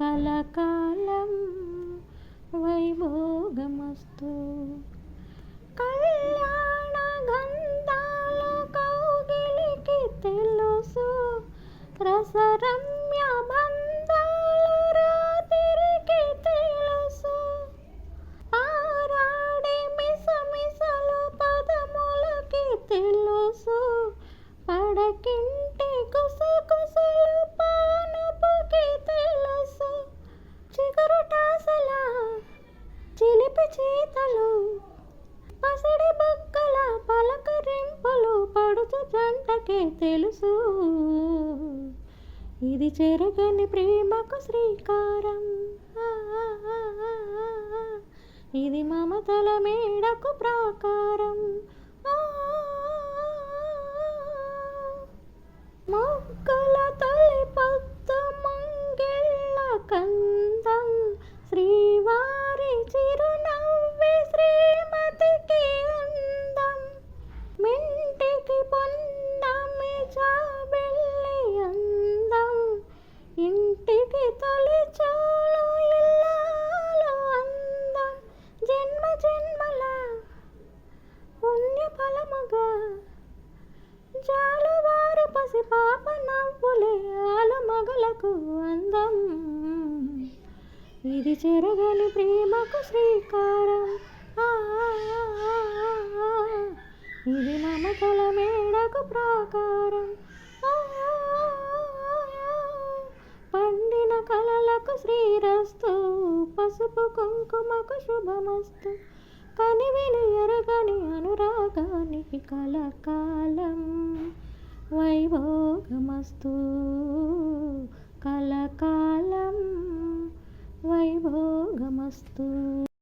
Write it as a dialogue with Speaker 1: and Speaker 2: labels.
Speaker 1: కలకాలం వైభోగమస్తు. కళ్యాణ గంధాల కౌగిలికి తెలుసు. రసరమ్య బంధాలు రాత్రికి తెలుసు. ఆరాడే మిసమిసలు పదములకి తెలుసు. పడకిండి చేతలు. పసిడి బొక్కల పలకరింపులు పడుచు జంటకే తెలుసు. ఇది చెరగని ప్రేమకు శ్రీకారం. ఇది మమతల మేడకు ప్రాకారం. మగలకు అందం. ఇది చెరగని ప్రేమకు శ్రీకారం. ఇది మమతల మేడకు ప్రాకారం. పండిన కలలకు శ్రీరస్తు. పసుపు కుంకుమకు శుభమస్తు. కనివిని ఎరగని అనురాగానికి కలకాలం. వైభోగమస్తు. కలకాలం వైభోగమస్తు.